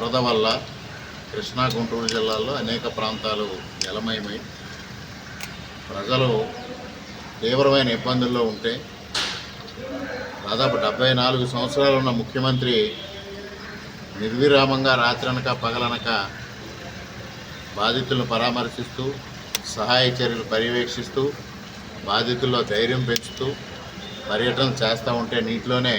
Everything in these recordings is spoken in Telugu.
వరద వల్ల కృష్ణా గుంటూరు జిల్లాల్లో అనేక ప్రాంతాలు జలమయమై ప్రజలు తీవ్రమైన ఇబ్బందుల్లో ఉంటే దాదాపు డెబ్బై నాలుగు సంవత్సరాలు ఉన్న ముఖ్యమంత్రి నిర్విరామంగా రాత్రనక పగలనక బాధితులను పరామర్శిస్తూ సహాయ చర్యలు పర్యవేక్షిస్తూ బాధితుల్లో ధైర్యం పెంచుతూ పర్యటన చేస్తూ ఉంటే నీటిలోనే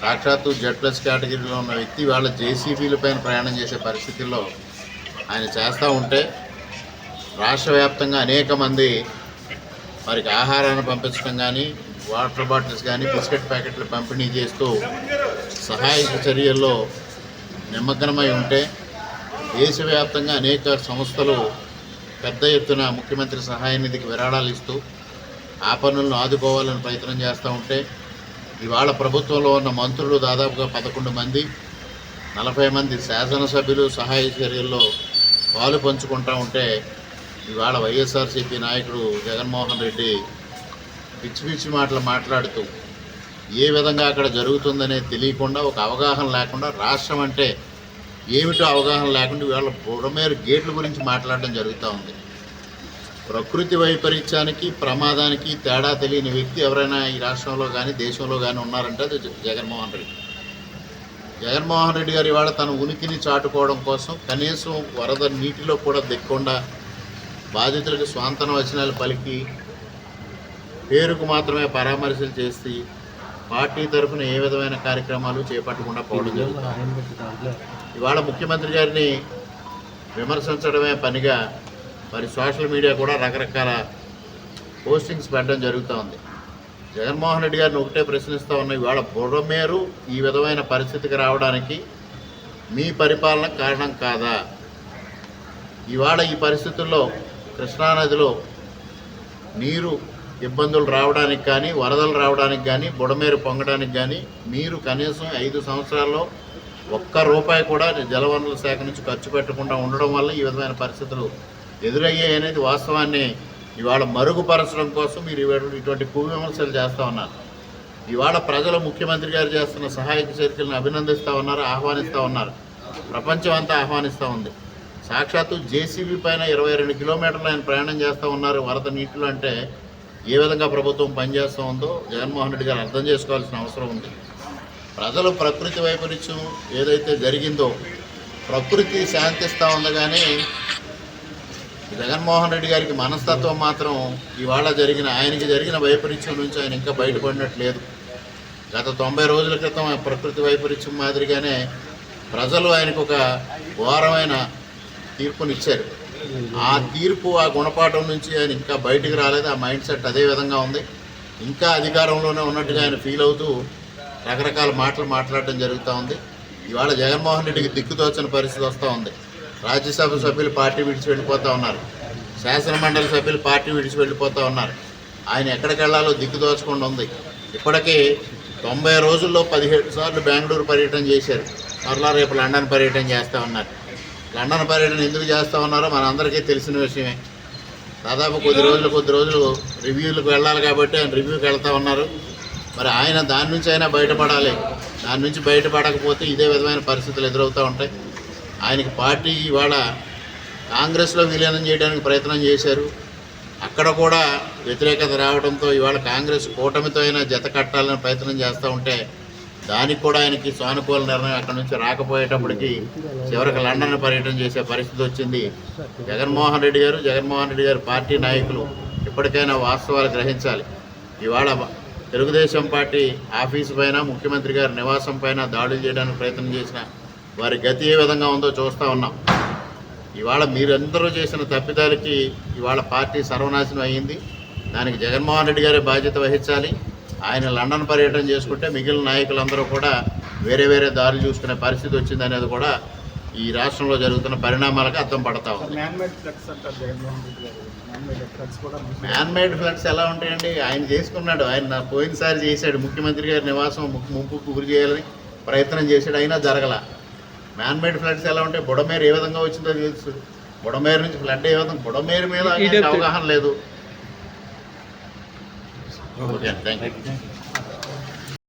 సాక్షాత్తు జెడ్ ప్లస్ కేటగిరీలో ఉన్న వ్యక్తి వాళ్ళ జేసీబీల పైన ప్రయాణం చేసే పరిస్థితుల్లో ఆయన చేస్తూ ఉంటే రాష్ట్ర వ్యాప్తంగా అనేక మంది వారికి ఆహారాన్ని పంపించడం కానీ వాటర్ బాటిల్స్ కానీ బిస్కెట్ ప్యాకెట్లు పంపిణీ చేస్తూ సహాయక చర్యల్లో నిమగ్నమై ఉంటే దేశవ్యాప్తంగా అనేక సంస్థలు పెద్ద ఎత్తున ముఖ్యమంత్రి సహాయ నిధికి విరాళాలు ఇస్తూ ఆ పనులను ఆదుకోవాలని ప్రయత్నం చేస్తూ ఉంటే ఇవాళ ప్రభుత్వంలో ఉన్న మంత్రులు దాదాపుగా పదకొండు మంది నలభై మంది శాసనసభ్యులు సహాయ చర్యల్లో పాలు పంచుకుంటూ ఉంటే ఇవాళ వైఎస్ఆర్సీపీ నాయకుడు జగన్మోహన్ రెడ్డి పిచ్చి పిచ్చి మాటలు మాట్లాడుతూ ఏ విధంగా అక్కడ జరుగుతుందనే తెలియకుండా ఒక అవగాహన లేకుండా రాష్ట్రం అంటే ఏమిటో అవగాహన లేకుండా ఇవాళ బుడమేరు గేట్ల గురించి మాట్లాడడం జరుగుతూ ఉంది. ప్రకృతి వైపరీత్యానికి ప్రమాదానికి తేడా తెలియని వ్యక్తి ఎవరైనా ఈ రాష్ట్రంలో కానీ దేశంలో కానీ ఉన్నారంటే అది జగన్మోహన్ రెడ్డి. జగన్మోహన్ రెడ్డి గారు ఇవాళ తన ఉనికిని చాటుకోవడం కోసం కనీసం వరద నీటిలో కూడా దిక్కుండా బాధితులకు స్వాంతన వచనాలు పలికి పేరుకు మాత్రమే పరామర్శలు చేసి పార్టీ తరఫున ఏ విధమైన కార్యక్రమాలు చేపట్టకుండా పోవడం జరుగుతుంది. ఇవాళ ముఖ్యమంత్రి గారిని విమర్శించడమే పనిగా మరి సోషల్ మీడియా కూడా రకరకాల పోస్టింగ్స్ పెట్టడం జరుగుతూ ఉంది. జగన్మోహన్ రెడ్డి గారిని ఒకటే ప్రశ్నిస్తూ ఉన్న ఇవాళ బుర్రమేరు ఈ విధమైన పరిస్థితికి రావడానికి మీ పరిపాలన కారణం కాదా? ఇవాళ ఈ పరిస్థితుల్లో కృష్ణానదిలో నీరు ఇబ్బందులు రావడానికి కానీ వరదలు రావడానికి కానీ బుడమేరు పొంగడానికి కానీ మీరు కనీసం ఐదు సంవత్సరాల్లో ఒక్క రూపాయి కూడా జలవనరుల శాఖ నుంచి ఖర్చు పెట్టకుండా ఉండడం వల్ల ఈ విధమైన పరిస్థితులు ఎదురయ్యాయి అనేది వాస్తవాన్ని ఇవాళ మరుగుపరచడం కోసం మీరు ఇటువంటి కువి విమర్శలు చేస్తూ ఉన్నారు. ఇవాళ ప్రజలు ముఖ్యమంత్రి గారు చేస్తున్న సహాయక చర్యలను అభినందిస్తూ ఉన్నారు ఆహ్వానిస్తూ ఉన్నారు. ప్రపంచం అంతా ఆహ్వానిస్తూ ఉంది. సాక్షాత్తు జేసీబీ పైన ఇరవై రెండు కిలోమీటర్లు ఆయన ప్రయాణం చేస్తూ ఉన్నారు. వరద నీటిలో అంటే ఏ విధంగా ప్రభుత్వం పనిచేస్తూ ఉందో జగన్మోహన్ రెడ్డి గారు అర్థం చేసుకోవాల్సిన అవసరం ఉంది. ప్రజలు ప్రకృతి వైపరీత్యం ఏదైతే జరిగిందో ప్రకృతి శాంతిస్తూ ఉంది కానీ జగన్మోహన్ రెడ్డి గారికి మనస్తత్వం మాత్రం ఇవాళ జరిగిన ఆయనకి జరిగిన వైపరీత్యం నుంచి ఆయన ఇంకా బయటపడినట్లేదు. గత తొంభై రోజుల క్రితం ప్రకృతి వైపరీత్యం మాదిరిగానే ప్రజలు ఆయనకు ఒక ఘోరమైన తీర్పునిచ్చారు. ఆ తీర్పు ఆ గుణపాఠం నుంచి ఆయన ఇంకా బయటికి రాలేదు. ఆ మైండ్ సెట్ అదే విధంగా ఉంది. ఇంకా అధికారంలోనే ఉన్నట్టుగా ఆయన ఫీల్ అవుతూ రకరకాల మాటలు మాట్లాడడం జరుగుతూ ఉంది. ఇవాళ జగన్మోహన్ రెడ్డికి దిక్కుతోచని పరిస్థితి వస్తూ ఉంది. రాజ్యసభ సభ్యులు పార్టీ విడిచి వెళ్ళిపోతూ ఉన్నారు. శాసనమండలి సభ్యులు పార్టీ విడిచి వెళ్ళిపోతూ ఉన్నారు. ఆయన ఎక్కడికి వెళ్ళాలో దిక్కుదోచకుండా ఉంది. ఇప్పటికీ తొంభై రోజుల్లో పదిహేడు సార్లు బెంగళూరు పర్యటన చేశారు. మరలా రేపు లండన్ పర్యటన చేస్తూ ఉన్నారు. లండన్ పర్యటన ఎందుకు చేస్తూ ఉన్నారో మనందరికీ తెలిసిన విషయమే. దాదాపు కొద్ది రోజులు కొద్ది రోజులు రివ్యూలకు వెళ్ళాలి కాబట్టి ఆయన రివ్యూకి వెళ్తూ ఉన్నారు. మరి ఆయన దాని నుంచి అయినా బయటపడాలి. దాని నుంచి బయటపడకపోతే ఇదే విధమైన పరిస్థితులు ఎదురవుతూ ఉంటాయి. ఆయనకి పార్టీ ఇవాళ కాంగ్రెస్లో విలీనం చేయడానికి ప్రయత్నం చేశారు. అక్కడ కూడా వ్యతిరేకత రావడంతో ఇవాళ కాంగ్రెస్ కూటమితో అయినా జత కట్టాలని ప్రయత్నం చేస్తూ ఉంటే దానికి కూడా ఆయనకి సానుకూల నిర్ణయం అక్కడ నుంచి రాకపోయేటప్పటికి చివరికి లండన్ పర్యటన చేసే పరిస్థితి వచ్చింది. జగన్మోహన్ రెడ్డి గారు జగన్మోహన్ రెడ్డి గారు పార్టీ నాయకులు ఇప్పటికైనా వాస్తవాలు గ్రహించాలి. ఇవాళ తెలుగుదేశం పార్టీ ఆఫీసు పైన ముఖ్యమంత్రి గారి నివాసం పైన దాడులు చేయడానికి ప్రయత్నం చేసిన వారి గతి ఏ విధంగా ఉందో చూస్తూ ఉన్నాం. ఇవాళ మీరందరూ చేసిన తప్పిదాలకి ఇవాళ పార్టీ సర్వనాశనం అయ్యింది దానికి జగన్మోహన్ రెడ్డి గారే బాధ్యత వహించాలి. ఆయన లండన్ పర్యటన చేసుకుంటే మిగిలిన నాయకులందరూ కూడా వేరే వేరే దారులు చూసుకునే పరిస్థితి వచ్చింది అనేది కూడా ఈ రాష్ట్రంలో జరుగుతున్న పరిణామాలకు అర్థం పడతా ఉంది. మ్యాన్ మేడ్ ఫ్లడ్స్ అంటారు జగన్మోహన్ రెడ్డి గారు. మ్యాన్ మేడ్ ఫ్లడ్స్ కూడా మ్యాన్ మేడ్ ఫ్లడ్స్ ఎలా ఉంటాయండి? ఆయన చేసుకున్నాడు. ఆయన పోయినసారి చేశాడు. ముఖ్యమంత్రి గారి నివాసం ము- ముంపుకు గురి చేయాలని ప్రయత్నం చేశాడు. అయినా జరగల. మ్యాన్ మేడ్ ఫ్లడ్స్ ఎలా ఉంటాయి బుడమేరు ఏ విధంగా వచ్చిందో తెలుసు. బుడమేరు నుంచి ఫ్లడ్ ఏ విధంగా బుడమేరు మీద అవగాహన లేదు. ఓకే. Thank you